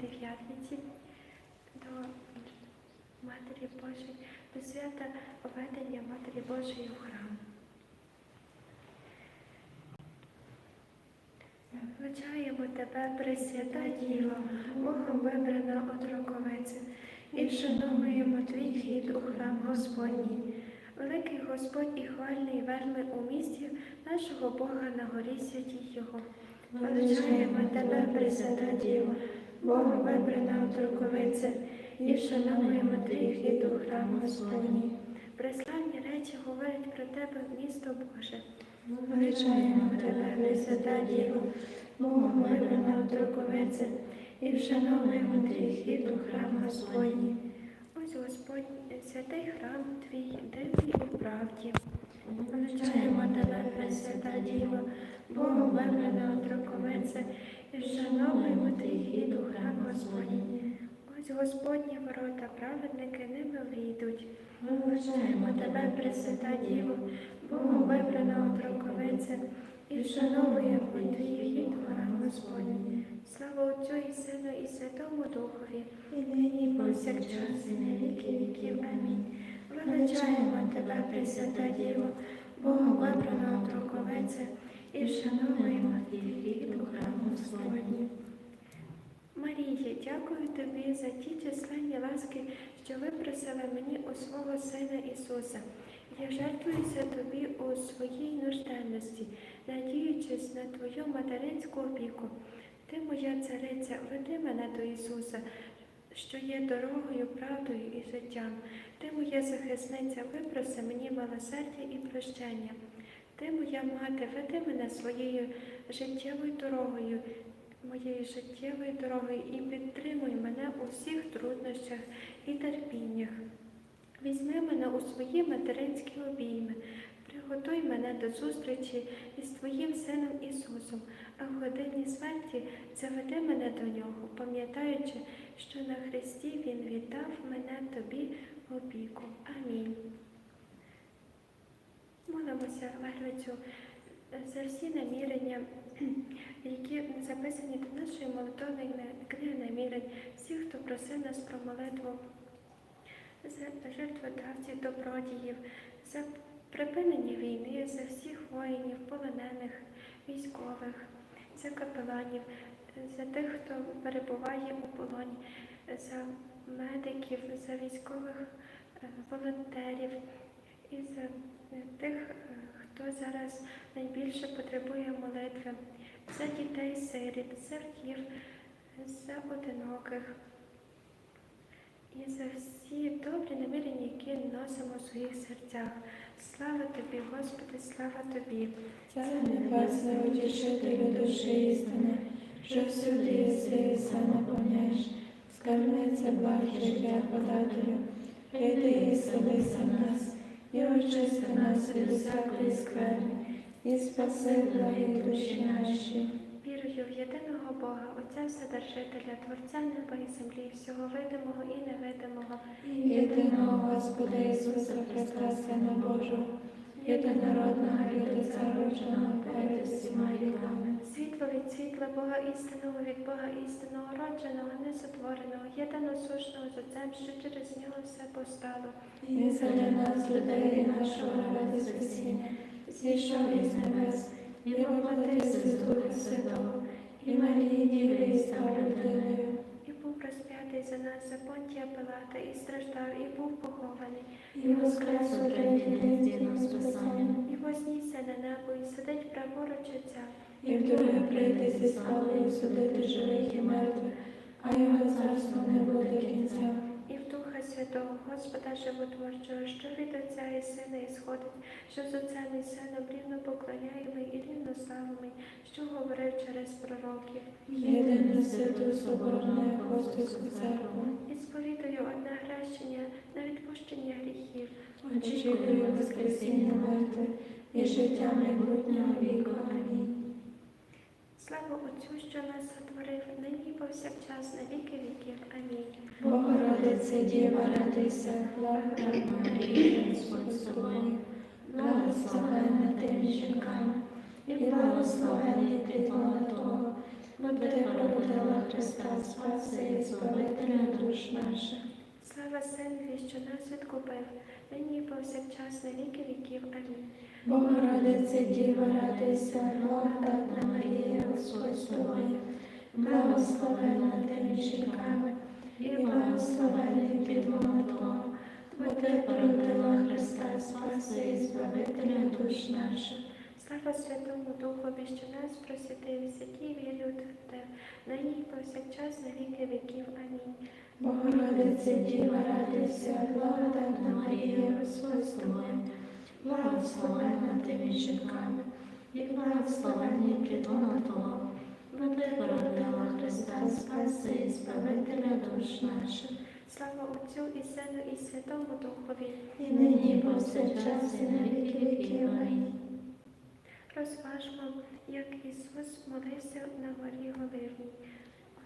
Дев'ятниці до Матері Божої, до свята введення Матері Божої в храм. Вважаємо тебе, Пресвята Діва, Богом вибрана от роковиці, і вшановуємо твій хід у храм Господній. Великий Господь і хвальний верми у місті нашого Бога на горі святій Його. Величаємо тебе, Пресвята Діва, Богом вибрана от і вшановуємо твій хід у храм Господній. Преславні речі говорять про тебе, місто Боже. Величаємо тебе, Пресвята Діво, Богом вибрана в і вшановуємо твій хід у храм Господній. Ось Господь, святий храм твій, дивний у правді. Величаємо тебе, Пресвята Діво, Богом вибрана і вшановуємо твій хід у храм Господній. Ось Господні ворота, праведники ними війдуть. Величаємо тебе, Пресвята Діво, Богом вибрана в і вшановуємо твій храм Господній. Слава Отцю і Сину і Святому Духові. І нині і повсякчас і на віки віків. Амінь. Величаємо тебе, Пресвята Діво, Богом вибрана от роковице, і вшановуємо твій храм Господній. Марії, дякую тобі за ті численні ласки, що випросила мені у свого Сина Ісуса. Я жертвуюся тобі у своїй нужденності, надіючись на твою материнську опіку. Ти, моя цариця, веди мене до Ісуса, що є дорогою, правдою і життям. Ти, моя захисниця, випроси мені милосердя і прощення. Ти, моя мати, веди мене своєю життєвою дорогою, моєю життєвою дорогою і підтримуй мене у всіх труднощах і терпіннях. Візьми мене у свої материнські обійми, приготуй мене до зустрічі із Твоїм Сином Ісусом, а в годині смерті заведи мене до Нього, пам'ятаючи, що на Христі Він віддав мене Тобі в опіку. Амінь. Молимося Вервицю за всі намірення, які записані до нашої молитовної книги намірень, всіх, хто просив нас про молитву, за жертводавців, добродіїв, за припинення війни, за всіх воїнів, полонених, військових, за капеланів, за тих, хто перебуває у полоні, за медиків, за військових е, волонтерів і за тих, е, хто зараз найбільше потребує молитви, за дітей сиріт, за вдів, за одиноких і за всі добрі намірення, які носимо в своїх серцях. Слава тобі, Господи, слава тобі. Царю Небесне, утішителю душі істини, що всюди єси і все наповняєш, скарбниця благ життя подателю, прийди і селися в нас, і очисти нас від усякої скверни, і спаси благі душі наші. Вірую в єдиного Бога, Отця Вседержителя, Творця неба і землі, всього видимого і невидимого, І єдиного Господа Ісуса Христа, Сина Божого, єдинородного від Отця родженого перед всіма віками. світло від світла, Бога істинного від Бога істинного, родженого, несотвореного, єдиносушного з Отцем, що через нього все постало. І заля нас, людей нашого ради спасіння, зійшов із небес, і воплотився з Духа Святого, і Марії Діви і став людиною. І за нас за понтія Пилата, і страждав, і був похований, І воскрес у третій день спасання, і вознісся на небо, і сидить праворуч Отця. і вдруге прийде зі славою судити живих і мертвих, а його царство не буде кінця. І в Духа Святого, Господа Животворчого, що від Отця і Сина ісходить, що з Отцем і Сином рівно поклоняємий і рівно славимий, що говорив через пророків. Єдину святу соборну апостольську церкву, І сповідаю одне хрещення на відпущення гріхів. очікую Воскресіння мертвих і життя майбутнього віку. Амінь. Слава Отцю, що нас сотворив, нині повсякчас, на віки віків. Амінь. Богородице Діва, радуйся, благодатна Марія, Господь з благословенна ти між жінками, і благословенний лона Твого, бо ти породила Христа, Спаси і Збавителя душ наших. Слава Синові, що нас відкупив, нині і повсякчас на віки віків. Амінь. Богородице Діва, радуйся, благодатна Марія, Господь з тобою, благословенна ти між жінками, і благословений підлона Твого, бо ти породила Христа, Спаси і Збавителя душ наших. Слава Святому Духові, що нас просвятив, святі вірю те, нині і повсякчас на віки віків. Амінь. Богородице Діва, радуйся, благодатна Марія, Господь з тобою, благословенна ти між жінками, і благословений плітлона Твого, бо ти породила Христа, Спаси і Збавителя душ наших. Слава Отцю і Сину і Святому Духові. І нині, повсякчас, і на віки віків. Розважмо, як Ісус молився на горі Голивній.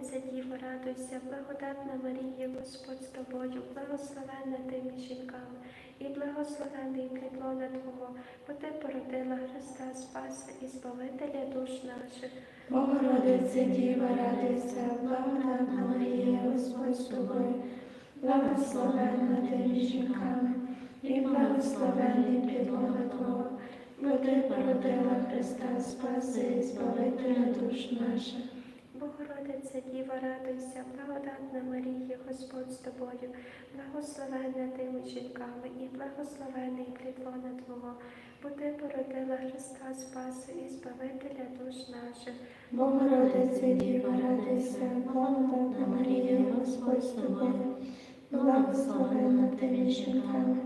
Богородице Діво, радуйся, благодатна Марія, Господь з тобою, благословенна ти між жінками, і благословений плід Твого, бо ти породила Христа Спаса і Збавителя душ наших. Богородице Діва, радуйся, благодатна Марія, Господь з тобою, благословенна ти між жінками, і благословений підлога Твого, бо ти породила Христа, Спаси і Збавителя душ наших. Богородице Діва, радуйся, благодатна Марія, Господь з тобою, благословенна ти жінками, і благословений плідлона Твого, бо ти породила Христа Спаса і Збавителя душ наших. Богородице Діва, радуйся, благодатна Марія, Господь з тобою, благословенна ти між жінками,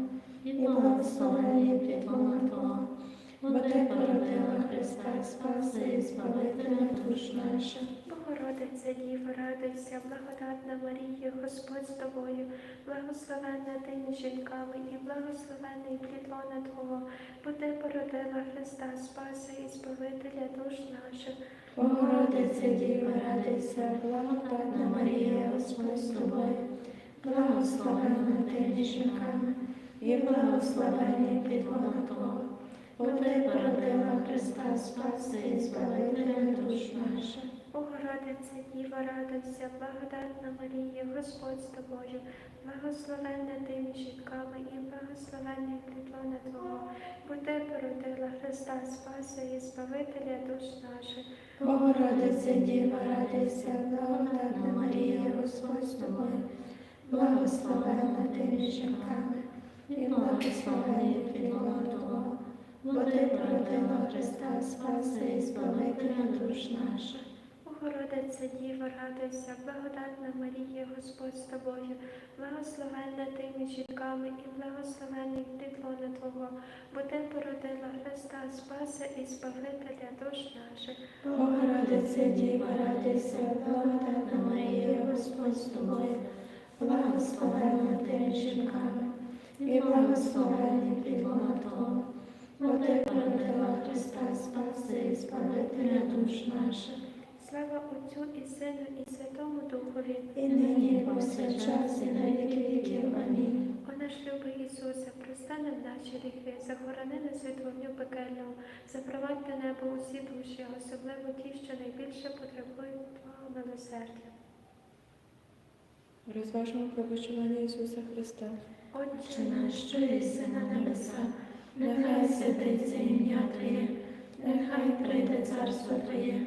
і благословений підлога Твого, бо ти породила Христа, Спаси і Збавителя душ наших. Богородице Діва, радуйся, благодатна Марія, Господь з тобою, благословенна ти між жінками, і благословений плідлона Твого, бо ти породила Христа Спаса і Збавителя душ наших. Богородице Діва, радуйся, благодатна Марія, Господь з тобою, благословенна ти між жінками, і благословений підлога Твого, бо ти породила Христа, Спаси і Збавителя душ наших. Богородице Діва, радуйся, благодатна Марія, Господь з тобою, благословенна ти між жінками, і благословений плід лона Твого, бо ти породила Христа Спаса і Збавителя душ наших. Богородице Діва, радуйся, благодатна Марія, Господь з тобою, благословенна ти між жінками, і благословений підлога Твого, бо ти породила Христа, Спаси і Збавителя душ наших. Богородице Діва, радуйся, благодатна Марія, Господь з тобою, благословенна ти між жінками і благословений плід лона Твого, бо ти породила Христа Спаса і Збавителя душ наших. Богородице Діва, радуйся, благодатна Марія, Господь з тобою, благословенна ти між жінками, і благословений підлога Твого, бо ти породила Христа, Спаси і Збавителя душ наших. Слава Отцю і Сину і Святому Духові. І нині, і повсякчас, і на віки віків. Амінь. О наш любий Ісусе, прости нам наші гріхи, захорони нас від вогню пекельного, запровадь до усі душі, особливо ті, що найбільше потребують Твого милосердя. Розважмо про почування Ісуса Христа. Отче наш, що єси на небесах, нехай святиться ім'я Твоє, нехай прийде царство Твоє,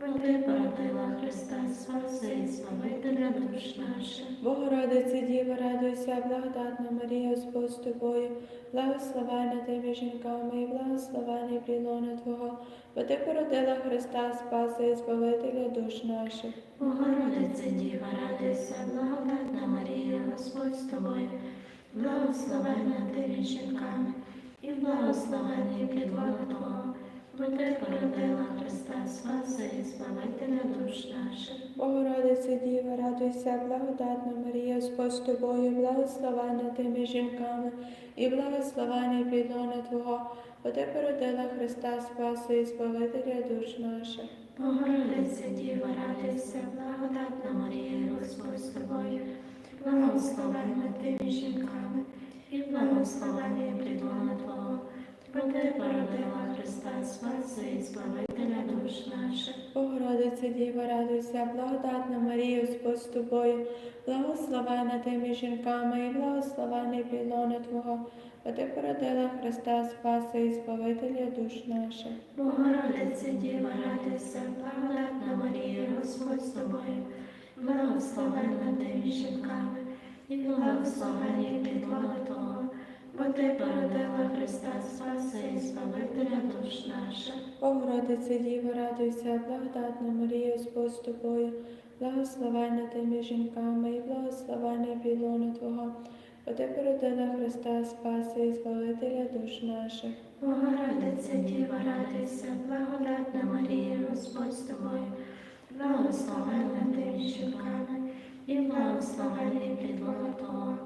бо породила Христа, Спаси і Збавителя душ наших. Богородице Діва, радуйся, благодатна Марія, Господь з тобою, благословенна ти між жінками, і благословений плід Твого, бо ти породила Христа, Спаси і Збавителя душ наших. Богородице Діва, радуйся, благодатна Марія, Господь з тобою, благословенна ти між жінками, і благословений плід Твого, бо ти породила Христа, Спаси і Збавителя душ наших. Богородице Діва, радуйся, благодатна Марія, Господь з тобою, благословенна ти між жінками, і благословений плід Твого, бо ти породила Христа, Спаси і Збавителя душ наших. Богородице Діва, радуйся, благодатна Марія, Господь з тобою, благословенна ти між жінками, і благословений плід Твого, ти породила Христа, Спаси і Збавителя душ наших. Богородице Діва, радуйся, благодатна Марія, Господь з тобою, благословенна ти між жінками, і благословений плід Твого, бо ти породила Христа, Спаси і Збавителя душ наших. Богородице Діва, радуйся, благодатна Марія, Господь з тобою, благословенна ти між жінками, і благословений плід лона Твого, бо ти породила Христа, Спаси і Збавителя душ наших. Богородице Діва, радуйся, благодатна Марія, Господь з тобою, благословенна ти між жінками, і благословений плід Твого, бо ти породила Христа, Спаси і Збавителя душ наших. Богородице Діва, радуйся, благодатна Марія, Господь з тобою, благословенна ти між жінками, і благословений плід Твого,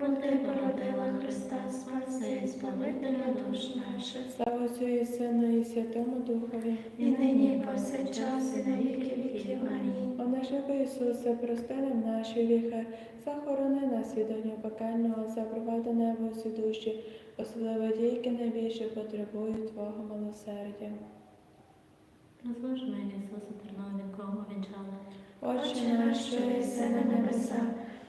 бо ти породила Христа, Спаси і Збавителя душ наших. Слава Отцю і Сину і Святому Духові. І нині і повсякчас, і на віки віків. Амінь. О наш Ісусе, прости нам наші віхи, захорони нас від огню пекельного, запровади небо всі душі, особливо ті, які найбільше потребують Твого милосердя. Розваж мені, Ісусе, терновником увінчали. Отче наш, що єси на небесах,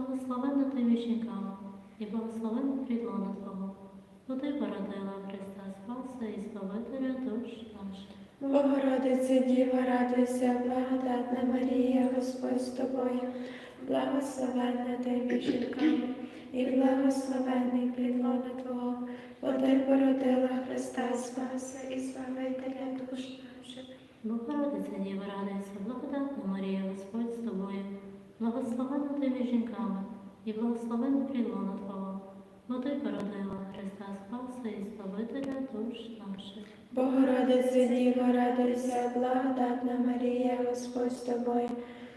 благословенна ти між жінками, і благословенна прідлона Твого, бо ти породила Христа Спаса і Збавителя душ наших. Богородице Діва, радуйся, благодатна Марія, Господь з тобою, благословенна ти між жінками, і благословенний плід лона Твого, бо ти породила Христа Спаса і Збавителя душ наших. Богородиця Діва, радуйся, благодатна Марія, Господь з тобою, благословенна ти між жінками, і благословенна прідлона Твого, бо ти породила Христа Спаса і Збавителя душ наших. Богородице Діва, радуйся, благодатна Марія, Господь з тобою,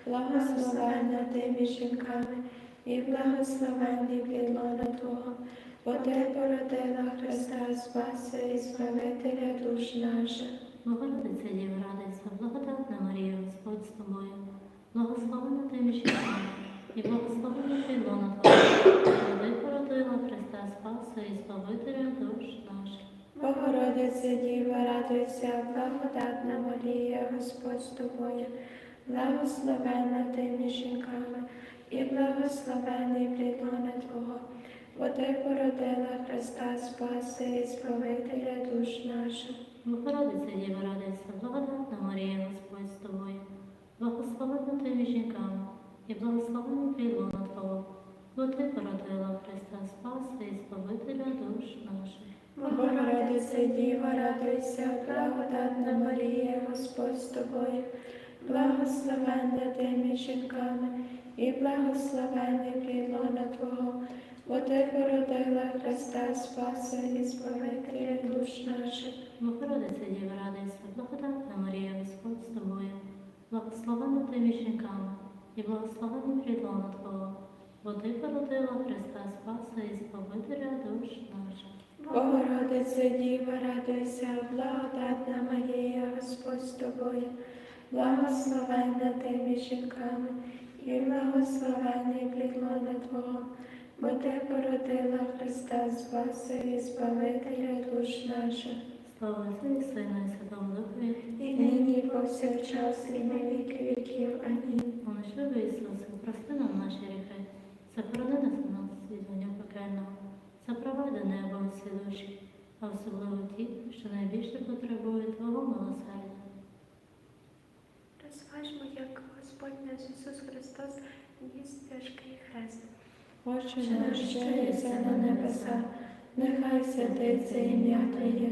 благословенна ти між жінками, і благословенний плід Твого, бо ти породила Христа Спаса і Збавителя душ наших. Богородиця Діва, радуйся, благодатна Марія, Господь з тобою, благословена ти між і благословена ти лона Твого, бо породила Христа Спаса і Збавителя душ наших. Богородице Діва, радуйся, благодатна Марія, Господь з тобою, благословенна ти між жінками, і благословений плід Твого, бо ти породила Христа Спаси і Збавителя душ наших. Богородиця Діва, радуйся, благодатна Марія, Господь з тобою, благословена ти між жінками, і благословена плід лона Твого, бо ти породила Христа Спаса і Збавителя душ наших. Богородице Діва, радуйся, благодатна Марія, Господь з тобою, благословенна ти між жінками, і благословений плід лона Твого, бо ти породила Христа Спаса і Збавителя душ наших. Богородиця Діва радуйся, благодатна Марія, Господь з тобою, благословена ти між жінками, і благословений плідлона Твого, бо ти породила Христа Спаса і Збавителя душ наших. Богородице Діва, радуйся, благодатна Марія, Господь з тобою, благословенна ти між жінками, і благословений плідлона Твого, бо ти породила Христа Спаса і Збавителя душ наших. Слава Отцю і Сину і Святому Духові, І нині, і повсякчас, і на віки віків. Амінь. Молитви Ісусе, прости нам наші гріхи, захорони нас нас від вогню пекельного, запровади небо усі душі, а особливо ті, що найбільше потребують Твого милосердя. Розважмо, як Господь наш Ісус Христос ніс тяжкий хрест. Отче наш, що єси на небесах, нехай святиться ім'я Твоє,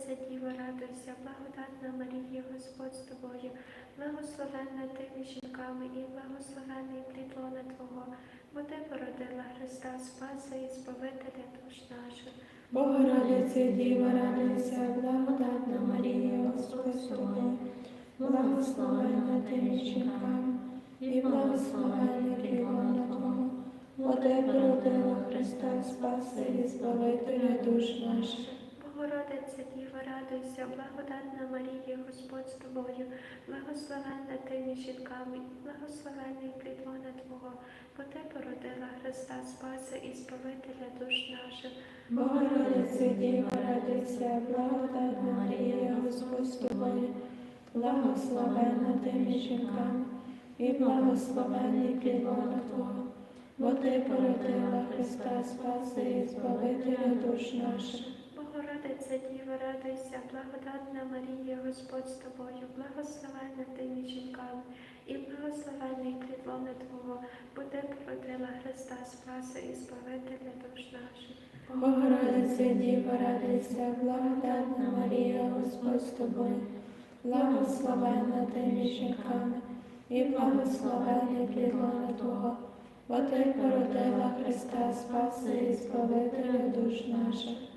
Богородиця Діва, радуйся, благодатна Марія, Господь з тобою, благословенна ти жінками і благословенний плід лона Твого, бо ти породила Христа Спаса і Збавителя душ наших. Богородице Діва, радуйся, благодатна Марія, Господь з тобою, благословенна ти між жінками, і благословенний плідлона Твого, бо ти породила Христа Спаса і Збавителя душ наших. Радуйся, благодатна Марія, Господь з тобою, благословенна ти між жінками і благословенний плід лона Твого, бо ти породила Христа Спаса і Збавителя душ наших. Богородице Діва, радуйся, благодатна Марія, Господь з тобою, благословенна ти між жінками, і благословенний плідлона Твого, бо ти породила Христа Спаса і Збавителя душ наших. Богородиця радуйся, благодатна Марія, Господь з тобою, благословенна ти між і благословенний плід Твого, бо породила Христа Спаса і Збавителя душ наших. Богородице Діва, радуйся, благодатна Марія, Господь з тобою, благословенна ти між жінками, і благословенний плід Твого, бо ти породила Христа Спаса і Збавителя душ наших.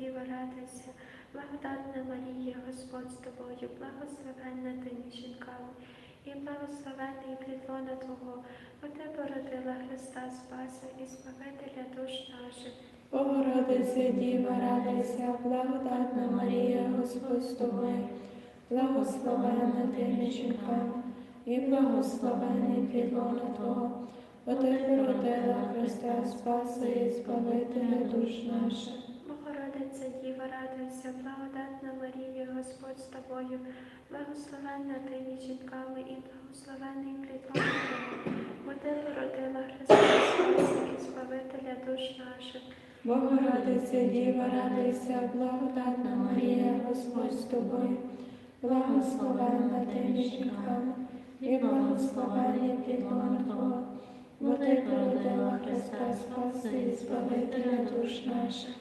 Богородиця Діва, радуйся, благодатна Марія, Господь з тобою, благословенна ти між жінками, і благословенний плітлона Твого, бо ти породила Христа Спаса і Збавителя душ наших. Богородице Діва, радуйся, благодатна Марія, Господь з тобою, благословенна ти між жінками, і благословенний плід Твого, бо ти породила Христа Спаса і Збавителя душ наших. Радуйся, благодатна Марія, Господь з тобою, благословенна ти між жінками і благословенний плід бо ти породила Христа і Збавителя душ наших. Богородице Діва, радуйся, благодатна Марія, Господь з тобою, благословенна ти між жінками, і благословенний плід Твого, бо ти породила Христа Спаса і Збавителя душ наших.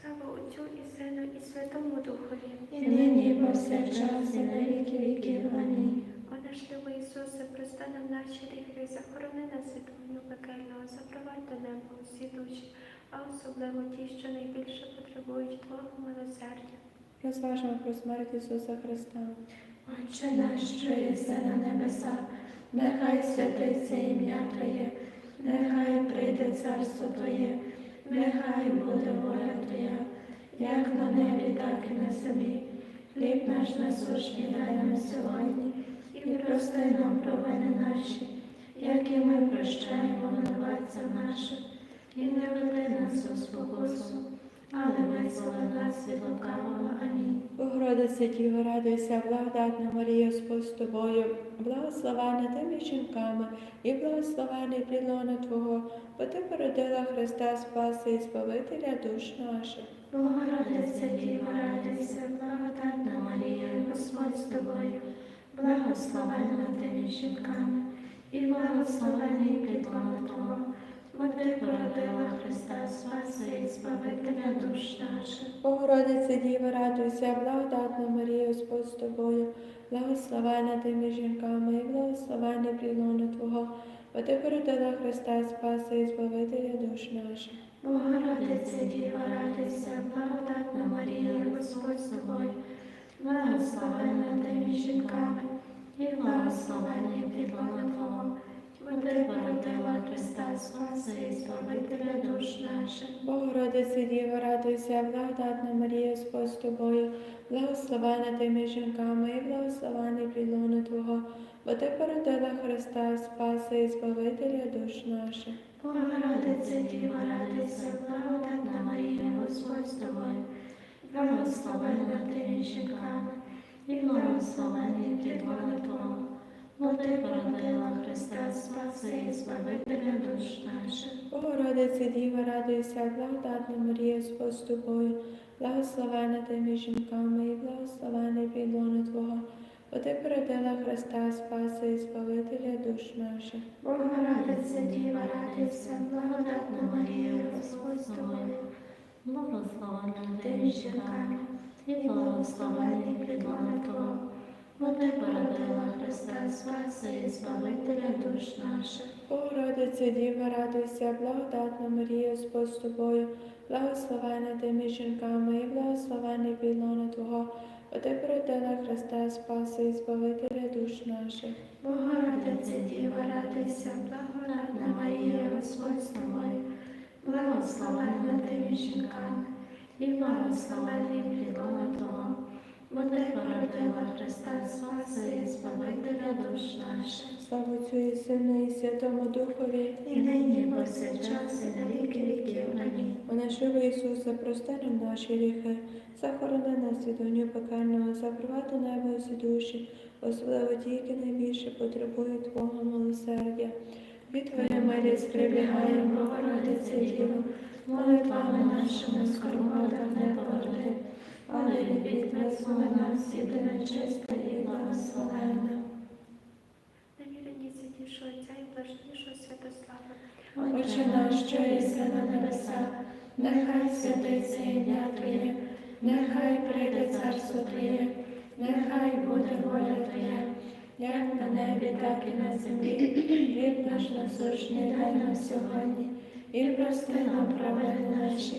Слава Отцю і Сину і Святому Духові. І нині, і повсякчас, і на віки віків. Амінь. О наш любий Ісусе, прости нам наші гріхи, захорони нас від вогню пекельного, запровадь до неба усі душі, а особливо ті, що найбільше потребують Твого милосердя. Розважимо про смерть Ісуса Христа. Отче наш, що єси на небесах, нехай святиться ім'я Твоє, нехай прийде царство Твоє, нехай буде воля Твоя, як на небі, так і на землі. Хліб наш насущний дай нам сьогодні, і прости нам провини наші, як і ми прощаємо винуватцям нашим, і не веди нас у спокусу, але визволи нас від лукавого. Амінь. Богородиця Діва, радуйся, благодатна Марія, Господь з тобою, благословенна ти між жінками, і благословений плід лона Твого, бо ти породила Христа Спаса і Збавителя душ наших. Богородиця Діва, радуйся, благодатна Марія, Господь з тобою, благословенна ти між жінками, і благословений плідлона Твого, бо ти породила Христа Спаса і Збавителя душ наших. Богородиця Діва, радуйся, благодатна Марія, Господь з тобою, благословена ти між жінками, і благословений плідлона Твого, бо ти породила Христа Спаса і Збавителя душ наших. Богородиця Діва, радуйся, благодатна Марія, Господь з тобою, благословенна ти між жінками, і благословений плідлона Твого, бо ти Христа Спаса і Збавителя душ наших. Богородиця Діва, радуйся, благодатна Марія, Господь з тобою, благословена ти між жінками, і благословений плідлона Твого, бо ти породила Христа Спаса і Збавителя душ наших. Богородиця Діва, радуйся, благодатна Марія, Господь з тобою, благословенна ти між жінками, і благословений плідлона Твого, бо ти породила Христа Спаса і Збавителя душ наших. Богородиця Діва, радуйся, благодатна Марія, Господь з тобою, благословена ти між жінками, і благословений плідлона Твого, бо ти породила Христа Спаса і Збавителя душ наших. Богородиця Діва, радуйся, благодатна Марія, Господь з тобою, Благословенна ти між жінками, і благословений плідлона Твого, бо ти породила Христа Спаса і Збавителя душ наших. Богородиця Діва, радуйся, благодатна Марія, Господь з тобою, благословена ти між жінками, і благословений плідлона Твого, бо ти породила Христа Спаса і Збавителя душ наших. Богородиця Діва, радуйся, благодатна Марія, Господь з тобою, благословенна ти між жінками, і благословений плідлона Твого, бо ти породила Христа Спаса і Збавителя душ наших. Слава Отцю і Сину і Святому Духові, І нині повсякчас і на віки віків. Амінь. о нашого Ісуса, прости нам наші гріхи, захорони нас від огню пекельного, запровади небо усі душі, особливо ті, які найбільше потребують Твого милосердя. Від Твоєї милість прибігаємо, Богородиця Діво, молитвами нашими скорботах не погорди, але від визволи нас єдина чиста і благословенна. Навірені святішого Отця і блажнішого Святослава. Отче наш, що єси на небесах, нехай святиться ім'я Твоє, нехай прийде царство Твоє, нехай буде воля Твоя, як на небі, так і на землі. Хліб наш насущний дай нам сьогодні, і прости нам провини наші,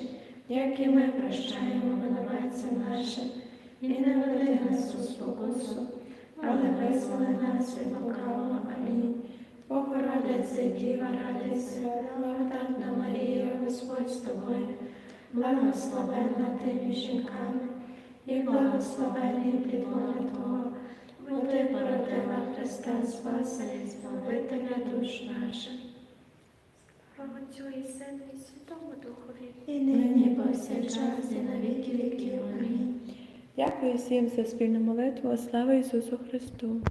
як і ми прощаємо винуватцям нашим, і не веди нас у спокусу, але визволи нас від лукавого. Амінь. Богородице, Діва, радуйся, благодатна Марія, Господь з тобою, благословенна ти між жінками, і благословений плідлона Твого, бо ти Христа Спаса і Збавителя душ наших. Отцю і Сину і Святому Духові, і нині повсякчас і на віки віків. Амінь. Дякую всім за спільну молитву. Слава Ісусу Христу!